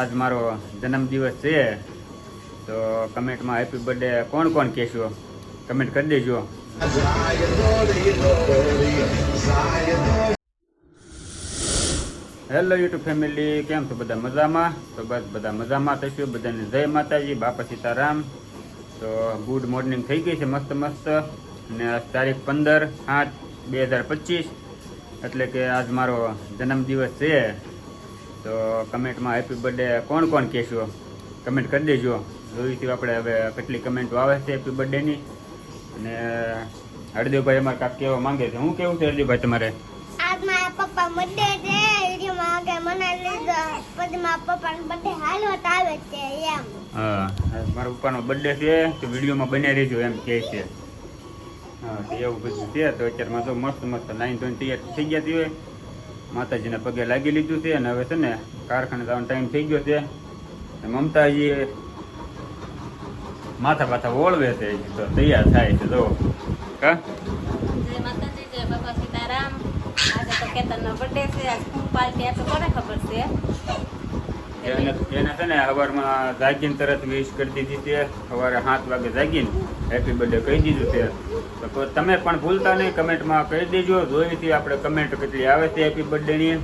આજ મારો જન્મદિવસ છે. તો કમેન્ટમાં હેપી બર્થડે. કોણ કોણ કહેશો? કમેન્ટ કરી દેજો. હેલો યુટ્યુબ ફેમિલી કેમ છો બધા મજામાં? તો બસ બધા મજામાં થશે બધાને જય માતાજી, બાપા સીતારામ. તો ગુડ મોર્નિંગ થઈ ગઈ છે, મસ્ત મસ્ત. અને તારીખ પંદર આઠ બે હજાર પચીસ. એટલે કે આજ મારો જન્મદિવસ છે. તો કમેન્ટમાં હેપી બર્થડે. કોણ કોણ કહેશો? કમેન્ટ કરી દેજો. જોઈશું આપણે હવે કેટલી કમેન્ટો આવે છે હેપી બર્થડેની. અને હરદેવભાઈ અમારે કાંક કહેવા માંગે છે. હું કેવું છે હરદેવભાઈ તમારે? આજ મારા પપ્પા બર્થડે છે. વિડીયોમાં આગળ મનાવી લીધો. પછી મારા પપ્પાનો બર્થડે હાલો આવે છે એમ. હા મારા પપ્પાનો બર્થડે છે તો વિડીયોમાં બને રહેજો એમ કહે છે. હા તો એવું બધું છે. તો અત્યારમાં તો મસ્ત મસ્ત લાઈન ધોઈને તૈયાર થઈ ગયા હોય. માતાજીના પગે લાગી લીધું છે અને હવે છે ને કારખાને જવાનો ટાઈમ થઈ ગયો છે. મમતાજી માથા પાથા ઓળવે છે તો તૈયાર થાય છે જો કા? એને છે ને સવારમાં જાગીને તરત વિશ કરી દીધી છે. સવારે સાત વાગે જાગીને હેપી બર્થડે કહી દીધું છે. તો તમે પણ ભૂલતા નહીં, કમેન્ટમાં કહી દેજો. જોઈથી આપણે કમેન્ટ કેટલી આવે છે હેપી બર્થડેની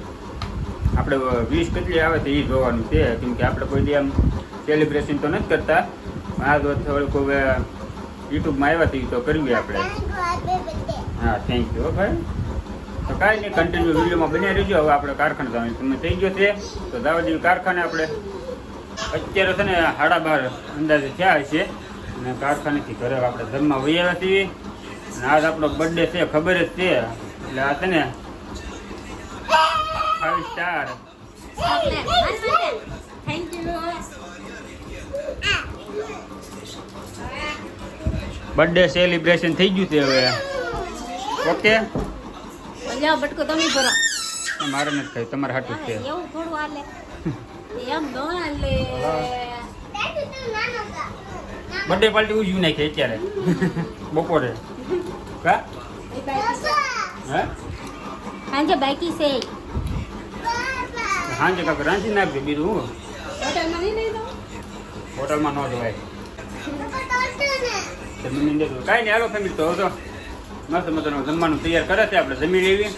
આપણે વીસ કેટલી આવે છે એ જોવાનું છે. કેમ કે આપણે કોઈ દી આમ સેલિબ્રેશન તો નથી કરતા. આ તો થોડુંક હવે યુટ્યુબમાં આવ્યા હતી તો કરવી આપણે. હા થેન્ક યુ ભાઈ. તો કાંઈ નહીં કન્ટિન્યુ વિડીયોમાં બની રહેજો. હવે આપણે કારખાને તમે થઈ ગયો છે. તો દાવાજી કારખાને આપણે અત્યારે છે ને સાડા બાર અંદાજે થયા છે અને કારખાનેથી ઘરે આપણે ધર્મમાં આવ્યા છીએ. આજ આપણો બર્થડે છે ખબર જ છે. એટલે આ છે ને ફાઈવ સ્ટાર બર્થડે સેલિબ્રેશન થઈ ગયું છે હવે. ઓકે? બટકો તમે ભરો. મારે નથી ખાઈ તમારે હાટું છે. એવું થોડું હાલે. એમ નો હાલે બર્થડે પાર્ટી ઉજવી નાખી અત્યારે. બપોરે. કા હે સાંજે બાકી છે સાંજે કાંક રાંધી નાખજો બીજું હું હોટલમાં નહીં લઈ જાઓ હોટલમાં ન જવાય કાંઈ નહીં હાલો ફેમિલી તો હતો મસ્ત મજાનું જમવાનું તૈયાર કરે છે આપણે જમી લેવી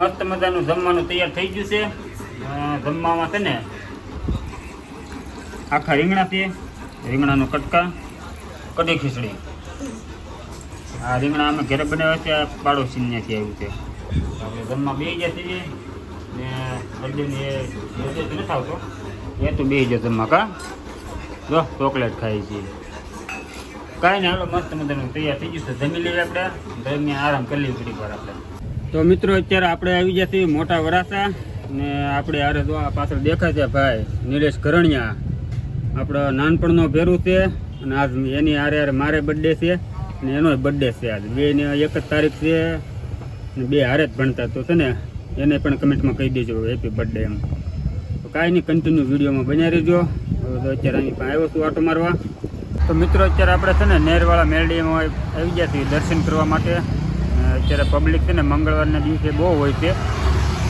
મસ્ત મજાનું જમવાનું તૈયાર થઈ ગયું છે જમવામાં છે ને આખા રીંગણા છે રીંગણાનું કટકા કઢી ખીચડી આ રીંગણા અમે ઘરે બનાવ્યા છે આ પાડોશીનેથી આવ્યું છે આપણે જમવા બે ગયા છીએ ને અર્જુન એ નથી આવતો. એ તો બે ગયા જમવા કા? જો, ચોકલેટ ખાઈ છીએ કાંઈ નહીં, હાલો, મસ્ત મજાનું તૈયાર થઈ ગયું છે. જમી લઈએ આપણે જમીને આરામ કરી લઈએ ઘડીક વાર આપણે. તો મિત્રો, અત્યારે આપણે આવી ગયા છીએ મોટા વરાસા, ને આપણે આરે જો આ પાછળ દેખાય છે ભાઈ, નિલેશ કરણિયા આપણો નાનપણનો ભેરું છે, અને આજ એની આરે હારે મારે બર્થડે છે. ને એનો બર્થડે છે આજ. બેને એક જ તારીખ છે ને બે હારે જ ભણતા તો છે ને, એને પણ કમેન્ટમાં કહી દેજો હેપી બર્થડે એમ. તો કાંઈ નહીં કન્ટિન્યુ વિડીયોમાં બન્યા રહેજો. તો અત્યારે અહીં પણ આવ્યો છું આટો મારવા. તો મિત્રો, અત્યારે આપણે છે ને નેરવાળા મેરડીમાં આવી ગયા છીએ દર્શન કરવા માટે. અત્યારે પબ્લિક છે ને, મંગળવારના દિવસે બહુ હોય છે.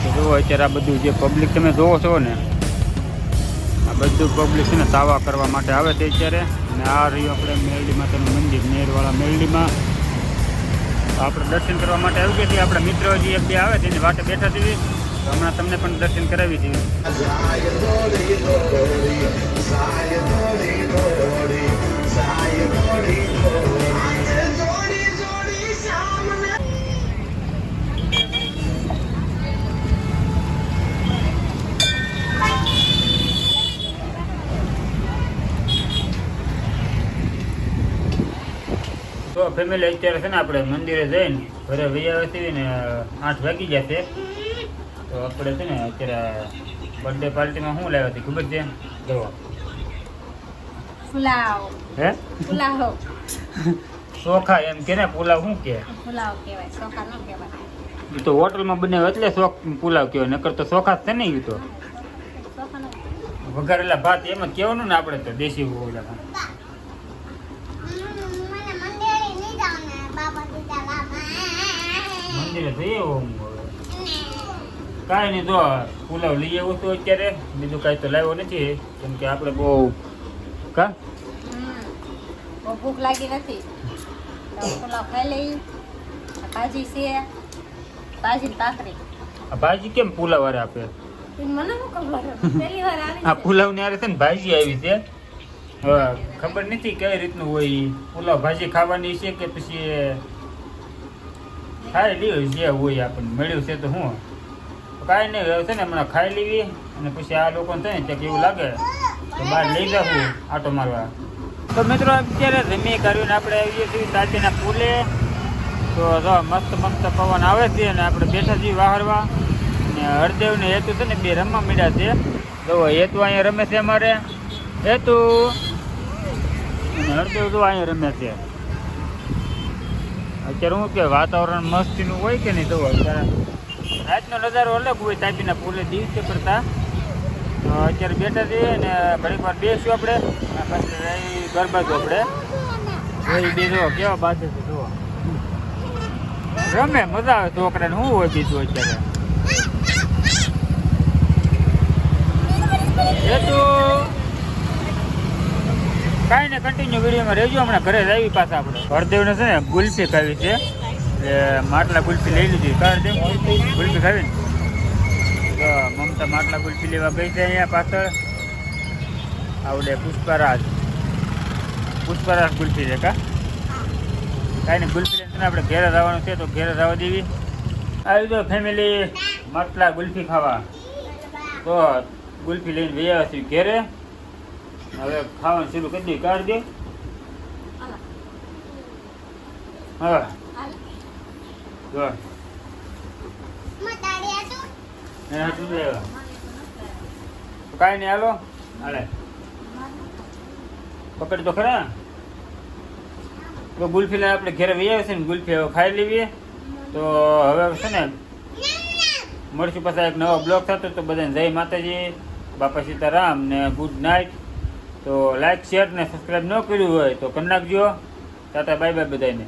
તો જુઓ અત્યારે આ બધું જે પબ્લિક તમે જોવો છો ને, આ બધું પબ્લિક છે ને, સાવા કરવા માટે આવે છે અત્યારે. અને આ રહ્યું આપણે મેરડી માતાનું મંદિર નેરવાળા મેરડીમાં. આપણે દર્શન કરવા માટે આવી ગયા છીએ. આપણા મિત્રો હજી એક બે આવે તેની વાટે બેઠા છીએ હમણાં તમને પણ દર્શન કરાવી છીએ ફેમિલી અત્યારે છે ને આપણે મંદિરે જઈને ઘરે વૈયા હતી ને આઠ વાગી ગયા છે. તો આપણે છે ને અત્યારે બર્થડે પાર્ટીમાં શું લાવ્યા હતી ખબર છે? જુઓ પુલાવ. હે? પુલાવ. ચોખા એમ કે ને પુલાવ શું કે? પુલાવ કહેવાય ચોખા ન કહેવાય. તો હોટલમાં બનાવે એટલે શોખ પુલાવ કહેવાય નકર તો ચોખા જ છે ને એ તો. વઘારેલા ભાત એમ જ કહેવાનું ને આપણે તો દેશી ઓલા મને મંદિરે નહીં જાવ ને બાબા સીતારામ મંદિરે જઈએ કાંઈ નહીં જો પુલાવ લઈ આવું તો અત્યારે. બીજું કાંઈ તો લાવ્યો નથી. કેમ કે આપણે બહુ કા? ભૂખ લાગી નથી. પુલાવ ખાઈ લઈ. ભાજી છે. ભાજી કાકરી ભાજી કેમ પુલાવ આપે? આ. પુલાવ ને છે ને ભાજી આવી છે. ખબર નથી કઈ રીતનું હોય. પુલાવ ભાજી ખાવાની છે કે પછી ખાઈ લીધું જે હોય આપણને. મળ્યું છે તો શું? કાંઈ નહીં, હવે છે ને હમણાં ખાઈ લેવી અને પછી આ લોકોને થાય ને ત્યાં એવું લાગે તો બહાર લઈ જશું આટો મારવા. તો મિત્રો અત્યારે જમી કરીને આપણે આવીએ છીએ તાતીના પુલે. તો મસ્ત મસ્ત પવન આવે છે અને આપણે બેઠા છીએ વાહરવા. ને હરદેવને હેતુ છે ને બે રમવા મળ્યા છે. જો, હેતુ અહીંયા રમે છે અમારે. હેતુ! અને હરદેવ જો અહીંયા રમે છે. અત્યારે શું કે વાતાવરણ મસ્તીનું હોય કે નહીં તો અત્યારે રાતનો નજારો અલગ હોય તાપીના પૂરે દિવસે કરતા. અત્યારે બેઠા છીએ અને ઘડીક વાર બેસ્યું આપણે. પછી જો આપણે. બે જો કેવા બાજુ છે જુઓ. રમે, મજા આવે છોકરાને શું હોય બીજું અત્યારે? એ કાંઈ ને કન્ટિન્યુ વિડીયોમાં રહેજો. હમણાં ઘરે આવી પાછા આપણે. હરદેવને છે ને ગુલ્ફી ખાવી છે. એ માટલા ગુલ્ફી લઈ લીધી. હરદેવ ગુલ્ફી ખાવી ને મમતા માટલા ગુલ્ફી લેવા ગઈ છે અહીંયા પાછળ. આવડે પુષ્પરાજ. પુષ્પરાજ ગુલ્ફી છે કા? કાંઈ નહીં, ગુલ્ફી લઈને આપણે ઘેરે જવાનું છે, તો ઘેરે જવા દેવી. આવી તો ફેમિલી માટલા ગુલ્ફી ખાવા. તો ગુલ્ફી લઈને વહી આવ્યા છીએ ઘેરે. હવે ખાવાનું શરૂ કરી દઈએ કાઢ દે. હા. જો દે કાંઈ નહીં, હાલો. હાલે. પકડ તો ખરા. તો ગુલ્ફી લઈને આપણે ઘેરે વહી આવ્યા છે ને, ગુલ્ફી હવે ખાઈ લેવીએ તો હવે છે ને, મળશું પાછા એક નવો બ્લોગ થતો તો બધાને જય માતાજી. બાપા સીતારામ ને ગુડ નાઇટ. તો લાઈક શેર ને સબસ્ક્રાઈબ ન કર્યું હોય તો કરી નાખજો. ટાટા બાય બાય બધાને